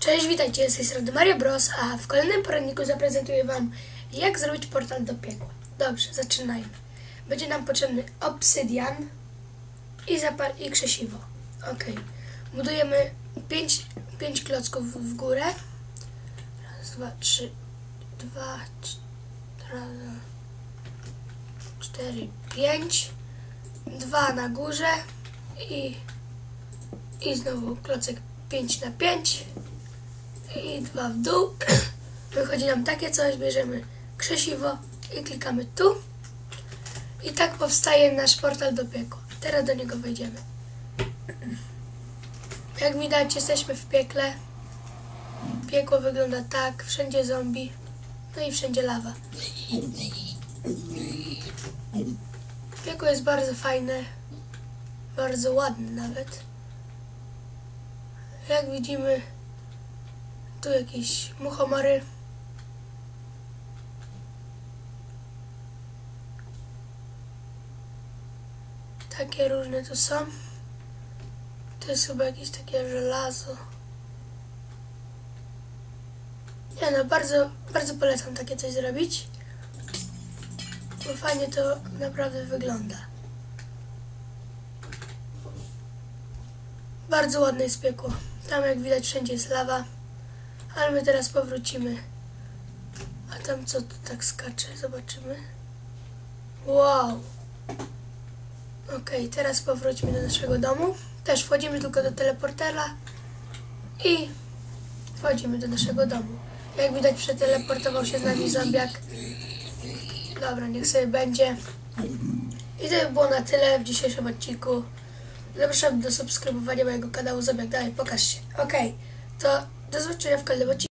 Cześć, witajcie, z tej strony Mario Bros, a w kolejnym poradniku zaprezentuję Wam, jak zrobić portal do piekła. Dobrze, zaczynajmy. Będzie nam potrzebny obsydian i, i krzesiwo. Ok. Budujemy 5 pięć klocków w górę. Raz, dwa, trzy, dwa, cztery, pięć. Dwa na górze i, i znowu klocek 5 na 5 i dwa w dół. Wychodzi nam takie coś, bierzemy krzesiwo i klikamy tu. I tak powstaje nasz portal do piekła. Teraz do niego wejdziemy. Jak widać, jesteśmy w piekle. Piekło wygląda tak, wszędzie zombie, no i wszędzie lawa. Piekło jest bardzo fajne, bardzo ładne nawet. Jak widzimy, tu jakieś muchomory. Takie różne tu są. To jest chyba jakieś takie żelazo. Nie no, bardzo, bardzo polecam takie coś zrobić. Bo fajnie to naprawdę wygląda. Bardzo ładne jest piekło. Tam jak widać wszędzie jest lawa. Ale my teraz powrócimy. A tam co tu tak skacze? Zobaczymy. Wow. Ok, teraz powróćmy do naszego domu. Też wchodzimy tylko do teleportera i wchodzimy do naszego domu. Jak widać przeteleportował się z nami zombiak. Dobra, niech sobie będzie. I to by było na tyle w dzisiejszym odcinku. Zapraszam do subskrybowania mojego kanału Zombiak. Dalej, pokaż się. Ok, ta zazwyczaj ja w kalewecie